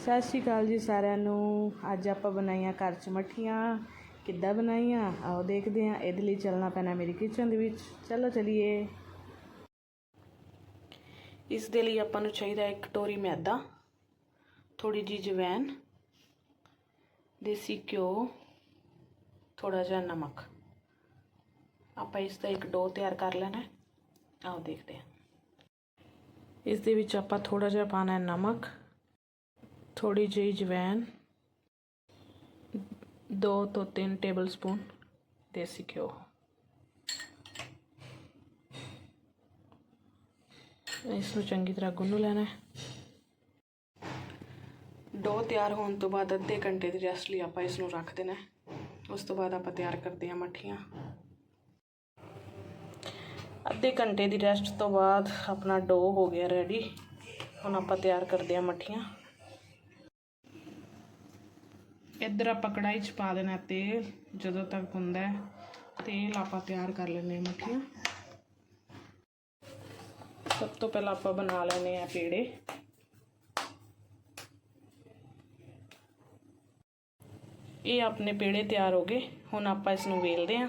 ਸਤਿ ਸ਼੍ਰੀ ਅਕਾਲ ਜੀ ਸਾਰਿਆਂ ਨੂੰ। ਅੱਜ ਆਪਾਂ ਬਣਾਈਆਂ ਘਰ 'ਚ ਮੱਠੀਆਂ। ਕਿੱਦਾਂ ਬਣਾਈਆਂ? ਆਓ ਦੇਖਦੇ ਹਾਂ। ਇਹਦੇ ਲਈ ਚੱਲਣਾ ਪੈਣਾ ਮੇਰੀ ਕਿਚਨ ਦੇ ਵਿੱਚ। ਚਲੋ ਚਲੀਏ। ਇਸ ਦੇ ਲਈ ਆਪਾਂ ਨੂੰ ਚਾਹੀਦਾ ਇੱਕ ਕਟੋਰੀ ਮੈਦਾ ਥੋੜੀ ਜੀ ਜਵੈਨ ਦੇਸੀ ਘਿਓ ਥੋੜਾ ਜਿਹਾ ਨਮਕ। ਆਪਾਂ ਇਸ ਦਾ ਇੱਕ ਡੋ ਤਿਆਰ ਕਰ ਲੈਣਾ। ਆਓ ਦੇਖਦੇ ਹਾਂ। ਇਸ ਦੇ ਵਿੱਚ ਆਪਾਂ ਥੋੜਾ ਜਿਹਾ ਪਾਣਾ ਹੈ ਨਮਕ। ਥੋੜੀ ਜਿਹੀ ਜਵੈਨ ਦੋ ਤੋਂ ਤਿੰਨ ਟੇਬਲ ਸਪੂਨ ਦੇਸੀ ਘਿਓ ਇਸ ਨੂੰ ਚੰਗੀ ਤਰ੍ਹਾਂ ਗੁੰਨ ਲੈਣਾ ਹੈ ਡੋ ਤਿਆਰ ਹੋਣ ਤੋਂ ਬਾਅਦ ਅੱਧੇ ਘੰਟੇ ਦੀ ਰੈਸਟ ਲਈ ਆਪਾਂ ਇਸ ਨੂੰ ਰੱਖ ਦੇਣਾ ਹੈ ਉਸ ਤੋਂ ਬਾਅਦ ਆਪਾਂ ਤਿਆਰ ਕਰਦੇ ਹਾਂ ਮੱਠੀਆਂ ਅੱਧੇ ਘੰਟੇ ਦੀ ਰੈਸਟ ਤੋਂ ਬਾਅਦ ਆਪਣਾ ਡੋ ਹੋ ਗਿਆ ਰੈਡੀ ਹੁਣ ਆਪਾਂ ਤਿਆਰ ਕਰਦੇ ਹਾਂ ਮੱਠੀਆਂ ਇੱਧਰ ਆਪਾਂ ਕੜਾਈ 'ਚ ਪਾ ਦੇਣਾ ਤੇਲ, ਜਦੋਂ ਤੱਕ ਹੁੰਦਾ ਤੇਲ ਆਪਾਂ ਤਿਆਰ ਕਰ ਲੈਣੇ ਹਾਂ ਮੱਠੀਆਂ ਸਭ ਤੋਂ ਪਹਿਲਾਂ ਆਪਾਂ ਬਣਾ ਲੈਣੇ ਆ ਪੇੜੇ। ਇਹ ਆਪਣੇ ਪੇੜੇ ਤਿਆਰ ਹੋ ਗਏ। ਹੁਣ ਆਪਾਂ ਇਸ ਨੂੰ ਵੇਲਦੇ ਹਾਂ।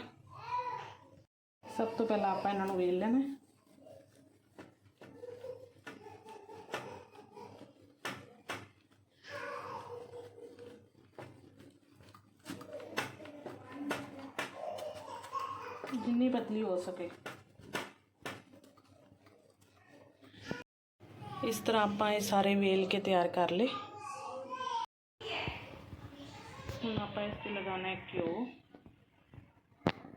ਸਭ ਤੋਂ ਪਹਿਲਾਂ ਆਪਾਂ ਇਹਨਾਂ ਨੂੰ ਵੇਲ ਲੈਣਾ ਹੈ। ਜਿੰਨੀ ਪਤਲੀ ਹੋ ਸਕੇ ਇਸ ਤਰ੍ਹਾਂ ਆਪਾਂ ਇਹ ਸਾਰੇ ਵੇਲ ਕੇ ਤਿਆਰ ਕਰ ਲਏ ਹੁਣ ਆਪਾਂ ਇਸ ਤੇ ਲਗਾਉਣਾ ਹੈ ਘਿਓ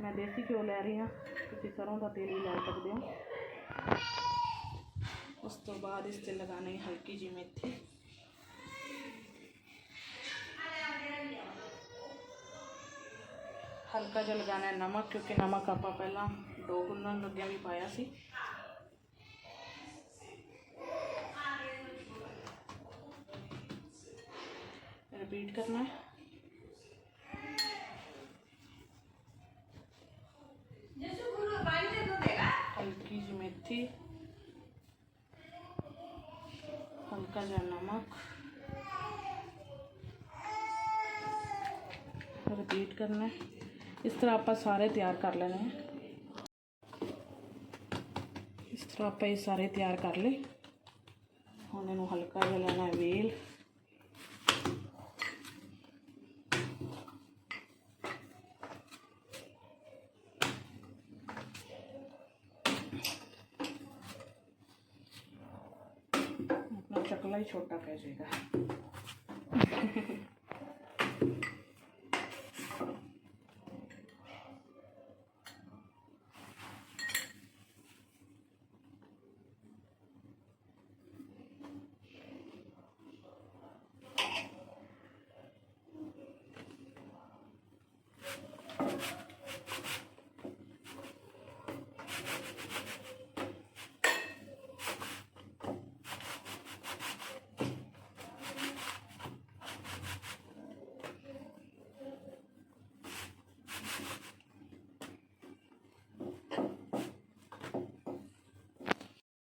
ਮੈਂ ਦੇਸੀ ਘਿਓ ਲੈ ਰਹੀ ਹਾਂ ਤੁਸੀਂ ਸਰੋਂ ਦਾ ਤੇਲ ਵੀ ਲੈ ਸਕਦੇ ਹੋ ਉਸ ਤੋਂ ਬਾਅਦ ਇਸ ਤੇ ਲਗਾਉਣਾ ਹੈ ਹਲਕੀ ਜਿਹੀ ਮੇਥੀ ਹਲਕਾ ਜਿਹਾ ਲਗਾਉਣਾ ਹੈ ਨਮਕ ਕਿਉਂਕਿ ਨਮਕ ਆਪਾਂ ਪਹਿਲਾਂ ਡੋ ਗੁੰਨਣ ਲੱਗਿਆ ਵੀ ਪਾਇਆ ਸੀ ਰਿਪੀਟ ਕਰਨਾ ਹੈ हल्की सी मेथी हल्का सा नमक रिपीट करना है इस तरह आप सारे तैयार कर लेने हैं इस तरह आप ये सारे तैयार कर ले ਹੁਣ ਇਹਨੂੰ ਹਲਕਾ ਜਿਹਾ ਲੈਣਾ ਹੈ ਵੇਲ अपना चकला ही छोटा पै जाएगा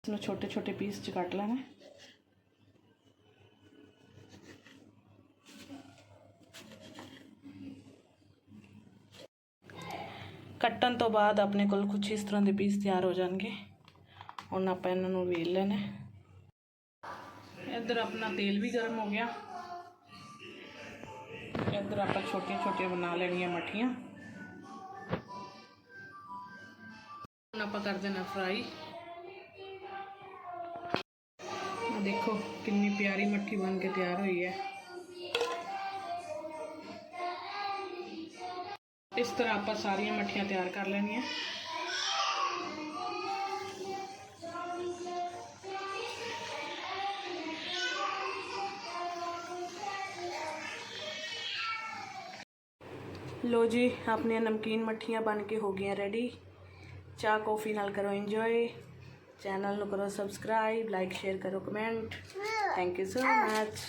इसमें छोटे छोटे पीस च कट लेना है। ਕੱਟਣ ਤੋਂ ਬਾਅਦ ਆਪਣੇ ਕੋਲ ਕੁਝ ਇਸ ਤਰ੍ਹਾਂ ਦੇ ਪੀਸ ਤਿਆਰ ਹੋ ਜਾਣਗੇ ਹੁਣ ਆਪਾਂ ਇਹਨਾਂ ਨੂੰ ਵੇਲ ਲੈਣਾ ਹੈ। ਇੱਧਰ ਆਪਣਾ ਤੇਲ ਵੀ ਗਰਮ ਹੋ ਗਿਆ ਇੱਧਰ ਆਪਾਂ ਛੋਟੀਆਂ ਛੋਟੀਆਂ ਬਣਾ ਲੈਣੀਆਂ ਮੱਠੀਆਂ अपना आप कर देना फ्राई। देखो कि प्यारी मट्ठी बन के तैयार हुई है। इस तरह आप सारिया मठिया तैयार कर लेनी है। लो जी अपन नमकीन मट्ठियाँ बन के हो गई रेडी चाह कॉफ़ी नाल करो एंजॉय चैनल नो करो सब्सक्राइब लाइक शेयर करो comment thank you so much